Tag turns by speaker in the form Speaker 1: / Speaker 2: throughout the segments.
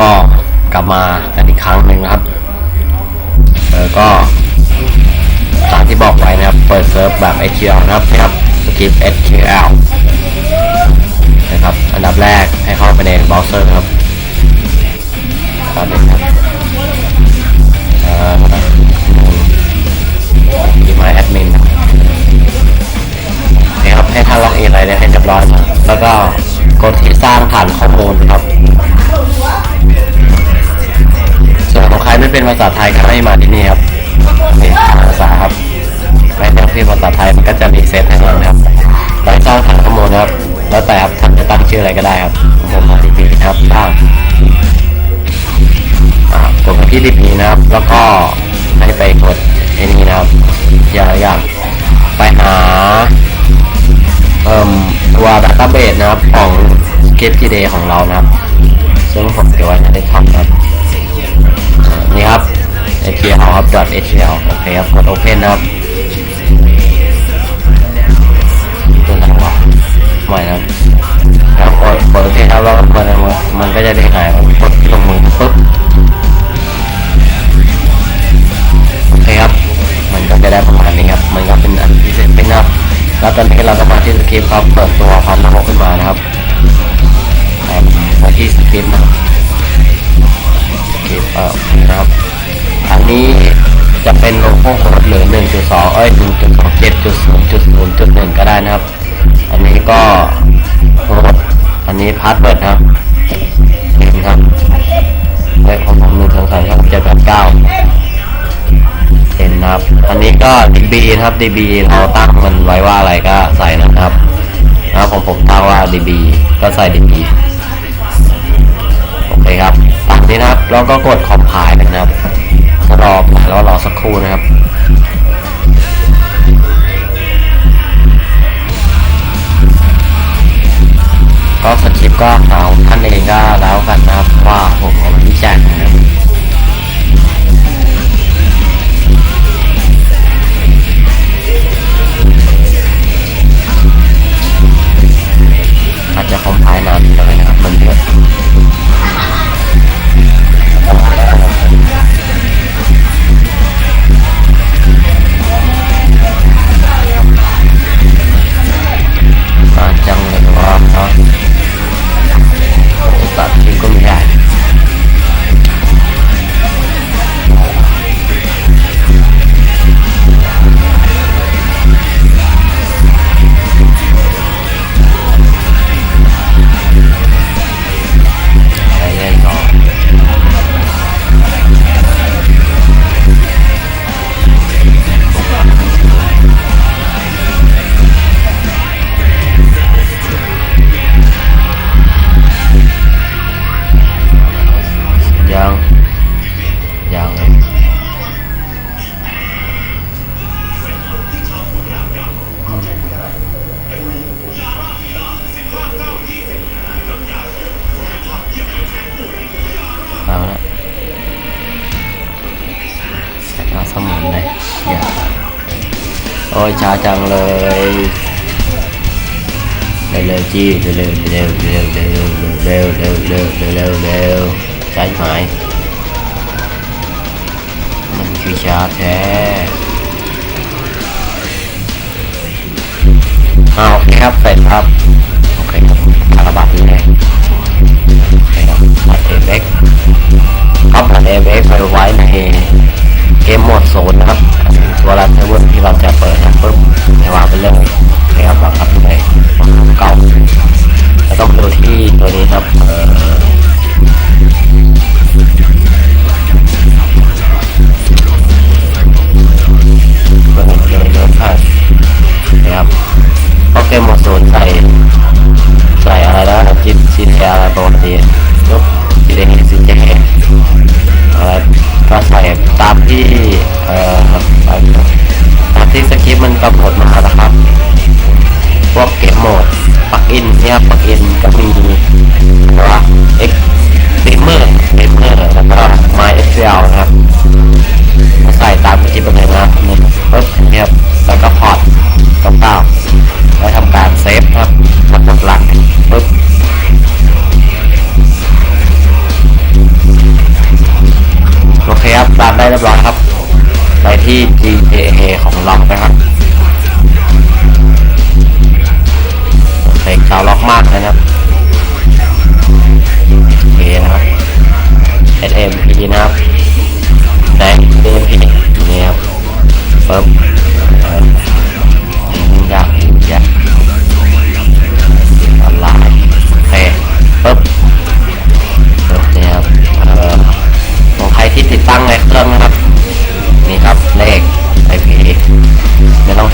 Speaker 1: ก็กลับมากันอีกครั้งหนึ่งนะครับ เออก็ตามที่บอกไว้นะครับ เปิดเซิร์ฟแบบ SQL นะครับนะครับสคริปต์ SQL นะครับ อันดับแรกให้เข้าไปในเบราว์เซอร์ครับตอนนี้ครับ เป็นภาษาไทยก็ให้มาที่นี่ครับนี่ภาษาครับไม่ต้องพิมพ์ภาษาไทยมันก็จะรีเซตให้เราครับไปสร้างฐานข้อมูลครับ แล้วแต่ครับท่านจะตั้งชื่ออะไรก็ได้ครับ ผมมาดีพีนะครับสร้างอ่ากดไปที่ดีพีนะครับ แล้วก็ให้ไปกดไอ้นี่นะครับ อย่าอย่าไปหาเอ่มตัวดัตต้าเบสนะครับของ s c r i p t d a y ของเรานะครับ ซึ่งผมเก็บไว้ในเดสก์ท็อปครับ นี่ครับ htl ครับ .htl โอเคครับ กด open นะครับตัวไหนวะใหม่นะครับครับกดกด open ครับแล้วมันมันก็จะได้หายกดลง ดหรือ1.2เอ้ย1.27.0.0.1ก็ได้นะครับ อันนี้ก็อันนี้พาสเวิร์ดนะครับเองครับเลขของผมหนึ่งสองสามสี่ห้าหกเจ็ดแปดเก้าเอ็นนะครับ อันนี้ก็ db นะครับ db เราตั้งมันไว้ว่าอะไรก็ใส่นะครับนะครับของผมตั้งว่า db ก็ใส่ db โอเคครับตามนี้นะครับแล้วก็กดคอม ก็หาท่านเองก็แล้วกันนะว่าผม ใส่เอามุนเลยเชี่ยโอ้ยช้าจังเลยเร็วเร็วจี้เร็วเร็วเร็วเร็วเร็วเร็วเร็วเร็วเร็วเร็วเร็วใช้หายมันคือช้าแท้อ่าโอเคครับเสร็จครับโอเคครับคาราบัตนี่แหละโอเคครับอัดเอฟเอ็กก็ผ่านเอฟเอ็กไปไว้ใน เกมโหมดโซนนะครับตัวรันเซอร์เวอร์ที่เราจะเปิดนะปุ๊บให้วางไปเลยโอเคครับแบบครับเลยเก่าแล้วต้องดูที่ตัวนี้ครับเอ่อเดินผ่านะครับโอเคหมดศูนใส่ใส่อะไรแล้วจิตซีเทอะไรปกติามที่เอ่อตามที่สคริปต์มันกำหนดมานะครับ พวกเกมโหมดปักอินเนี่ยปักอินก็มี เรียบร้อยครับ ไปที่ GTA ของเรานะครับเสกชาวล็อกมากเลยนะครับ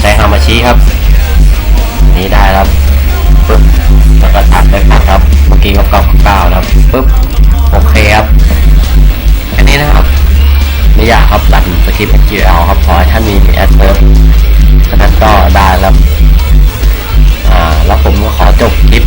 Speaker 1: ช้ฮามาชิครับ นี่ได้ครับปึ๊บแล้วก็ตัดไปปัดครับ เมื่อกี้ก็เก้าเก้าแล้วปึ๊บโอเคครับอันนี้นะครับไม่อยากครับตัดสคริปต์ SQL ครับขอให้ท่านมีแอดเซิร์ฟนั้นก็ได้แล้วอ่าแล้วผมก็ขอจบคลิป